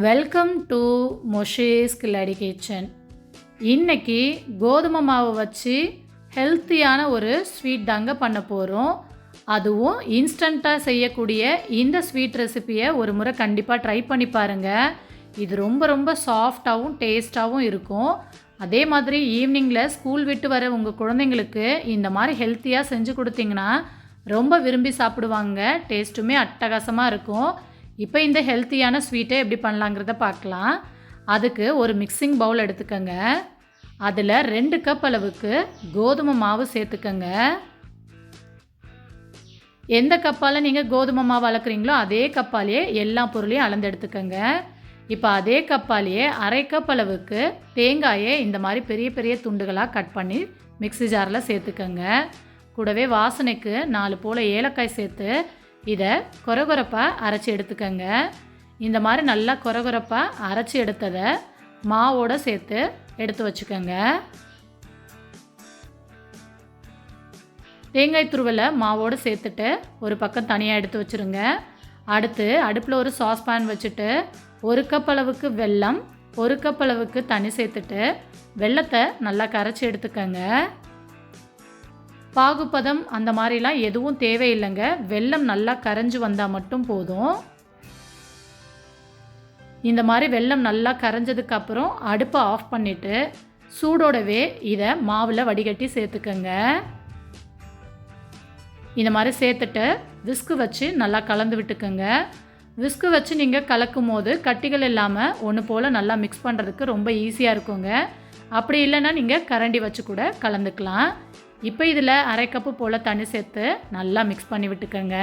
Welcome to மொஷேஸ் கில்லாடி kitchen இன்னைக்கு கோதுமை மாவு வச்சு ஹெல்த்தியான ஒரு ஸ்வீட் தாங்க பண்ண போகிறோம் அதுவும் இன்ஸ்டண்ட்டாக செய்யக்கூடிய இந்த ஸ்வீட் ரெசிப்பியை ஒரு முறை கண்டிப்பாக ட்ரை பண்ணி பாருங்கள் இது ரொம்ப ரொம்ப சாஃப்டாகவும் டேஸ்ட்டாகவும் இருக்கும். அதே மாதிரி ஈவினிங்கில் ஸ்கூல் விட்டு வர உங்கள் குழந்தைங்களுக்கு இந்த மாதிரி ஹெல்த்தியாக செஞ்சு கொடுத்தீங்கன்னா ரொம்ப விரும்பி சாப்பிடுவாங்க. டேஸ்ட்டுமே அட்டகாசமாக இருக்கும். இப்போ இந்த ஹெல்த்தியான ஸ்வீட்டை எப்படி பண்ணலாங்கிறத பார்க்கலாம். அதுக்கு ஒரு மிக்சிங் பவுல் எடுத்துக்கோங்க. அதில் ரெண்டு கப் அளவுக்கு கோதுமை மாவு சேர்த்துக்கோங்க. எந்த கப்பால் நீங்கள் கோதுமை மாவு அளக்குறீங்களோ அதே கப்பாலேயே எல்லா பொருளையும் அளந்து எடுத்துக்கோங்க. இப்போ அதே கப்பாலேயே அரை கப் அளவுக்கு தேங்காயை இந்த மாதிரி பெரிய பெரிய துண்டுகளாக கட் பண்ணி மிக்ஸி ஜாரில் சேர்த்துக்கோங்க. கூடவே வாசனைக்கு நாலு போல் ஏலக்காய் சேர்த்து இதை கொரகொரப்பாக அரைச்சி எடுத்துக்கோங்க. இந்த மாதிரி நல்லா கொரகொரப்பாக அரைச்சி எடுத்ததை மாவோடு சேர்த்து எடுத்து வச்சுக்கோங்க. தேங்காய் துருவலை மாவோடு சேர்த்துட்டு ஒரு பக்கம் தனியாக எடுத்து வச்சுருங்க. அடுத்து அடுப்பில் ஒரு சாஸ் பேன் வச்சுட்டு ஒரு கப் அளவுக்கு வெல்லம் ஒரு கப் அளவுக்கு தண்ணி சேர்த்துட்டு வெள்ளத்தை நல்லா கரைச்சி எடுத்துக்கோங்க. பாகுபதம் அந்த மாதிரிலாம் எதுவும் தேவையில்லைங்க. வெள்ளம் நல்லா கரைஞ்சி வந்தால் மட்டும் போதும். இந்த மாதிரி வெல்லம் நல்லா கரைஞ்சதுக்கப்புறம் அடுப்பை ஆஃப் பண்ணிவிட்டு சூடோடவே இதை மாவில் வடிகட்டி சேர்த்துக்கோங்க. இந்த மாதிரி சேர்த்துட்டு விஸ்கு வச்சு நல்லா கலந்து விட்டுக்கோங்க. விஸ்கு வச்சு நீங்கள் கலக்கும் போது கட்டிகள் இல்லாமல் ஒன்று போல் நல்லா மிக்ஸ் பண்ணுறதுக்கு ரொம்ப ஈஸியாக இருக்குங்க. அப்படி இல்லைன்னா நீங்கள் கரண்டி வச்சு கூட கலந்துக்கலாம். இப்போ இதில் அரை கப்பு போல் தண்ணி சேர்த்து நல்லா மிக்ஸ் பண்ணி விட்டுக்கோங்க.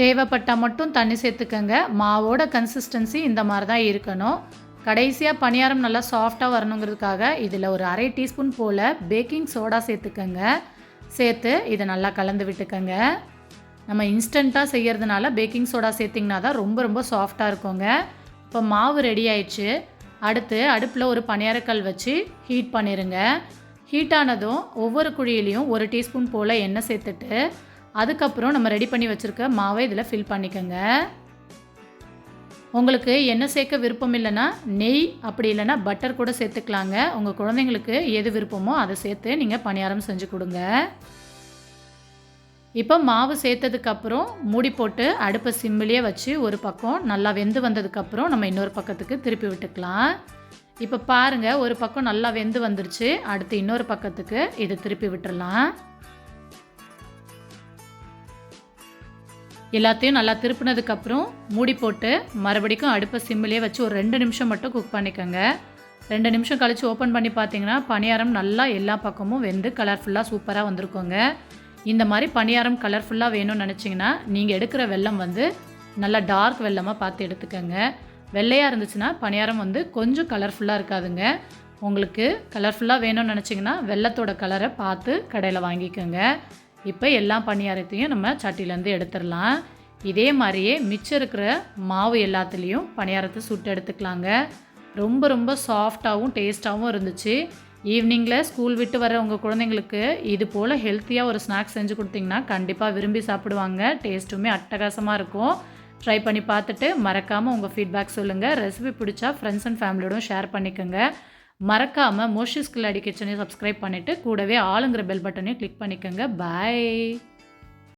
தேவைப்பட்டால் மட்டும் தண்ணி சேர்த்துக்கோங்க. மாவோட கன்சிஸ்டன்சி இந்த மாதிரி தான் இருக்கணும். கடைசியாக பணியாரம் நல்லா சாஃப்டாக வரணுங்கிறதுக்காக இதில் ஒரு அரை டீஸ்பூன் போல் பேக்கிங் சோடா சேர்த்துக்கோங்க. சேர்த்து இதை நல்லா கலந்து விட்டுக்கோங்க. நம்ம இன்ஸ்டண்ட்டாக செய்கிறதுனால பேக்கிங் சோடா சேர்த்திங்கன்னா தான் ரொம்ப ரொம்ப சாஃப்டாக இருக்குங்க. இப்போ மாவு ரெடி ஆயிடுச்சு. அடுத்து அடுப்பில் ஒரு பணியாரக்கல் வச்சு ஹீட் பண்ணிடுங்க ஹீட்டானதும் ஒவ்வொரு குழியிலையும் ஒரு டீஸ்பூன் போல் எண்ணெய் சேர்த்துட்டு அதுக்கப்புறம் நம்ம ரெடி பண்ணி வச்சுருக்க மாவை இதில் ஃபில் பண்ணிக்கோங்க. உங்களுக்கு எண்ணெய் சேர்க்க விருப்பம் இல்லைன்னா நெய் அப்படி இல்லைன்னா பட்டர் கூட சேர்த்துக்கலாங்க. உங்கள் குழந்தைங்களுக்கு எது விருப்பமோ அதை சேர்த்து நீங்கள் பணியாரம் செஞ்சு கொடுங்க. இப்போ மாவு சேர்த்ததுக்கப்புறம் மூடி போட்டு அடுப்பை சிம்மிலேயே வச்சு ஒரு பக்கம் நல்லா வெந்து வந்ததுக்கப்புறம் நம்ம இன்னொரு பக்கத்துக்கு திருப்பி விட்டுக்கலாம். இப்போ பாருங்கள் ஒரு பக்கம் நல்லா வெந்து வந்துருச்சு. அடுத்து இன்னொரு பக்கத்துக்கு இதை திருப்பி விட்டுடலாம் எல்லாத்தையும் நல்லா திருப்பினதுக்கப்புறம் மூடி போட்டு மறுபடிக்கும் அடுப்பை சிம்மிலே வச்சு ஒரு ரெண்டு நிமிஷம் மட்டும் குக் பண்ணிக்கோங்க. ரெண்டு நிமிஷம் கழித்து ஓப்பன் பண்ணி பார்த்தீங்கன்னா பணியாரம் நல்லா எல்லா பக்கமும் வெந்து கலர்ஃபுல்லாக சூப்பராக வந்திருக்கோங்க. இந்த மாதிரி பணியாரம் கலர்ஃபுல்லாக வேணும்னு நினச்சிங்கன்னா நீங்கள் எடுக்கிற வெல்லம் வந்து நல்லா டார்க் வெள்ளமாக பார்த்து எடுத்துக்கோங்க. வெள்ளையாக இருந்துச்சுன்னா பணியாரம் வந்து கொஞ்சம் கலர்ஃபுல்லாக இருக்காதுங்க. உங்களுக்கு கலர்ஃபுல்லாக வேணும்னு நினச்சிங்கன்னா வெள்ளத்தோட கலரை பார்த்து கடையில் வாங்கிக்கோங்க. இப்போ எல்லா பணியாரத்தையும் நம்ம சட்டிலேருந்து எடுத்துடலாம். இதே மாதிரியே மிச்சம் இருக்கிற மாவு எல்லாத்துலேயும் பணியாரத்தை சுட்டு எடுத்துக்கலாங்க. ரொம்ப ரொம்ப சாஃப்டாகவும் டேஸ்ட்டாகவும் இருந்துச்சு. ஈவினிங்கில் ஸ்கூல் விட்டு வர உங்கள் குழந்தைங்களுக்கு இது போல் ஹெல்த்தியாக ஒரு ஸ்நாக்ஸ் செஞ்சு கொடுத்தீங்கன்னா கண்டிப்பாக விரும்பி சாப்பிடுவாங்க. டேஸ்ட்டுமே அட்டகாசமாக இருக்கும். ட்ரை பண்ணி பார்த்துட்டு மறக்காமல் உங்கள் ஃபீட்பேக் சொல்லுங்கள் ரெசிபி பிடிச்சா ஃப்ரெண்ட்ஸ் அண்ட் ஃபேமிலியோடும் ஷேர் பண்ணிக்கோங்க. மறக்காமல் மோஷிஸ் கில்லாடி கிச்சனையும் சப்ஸ்கிரைப் பண்ணிவிட்டு கூடவே ஆளுங்கிற பெல் பட்டனையும் கிளிக் பண்ணிக்கோங்க. பாய்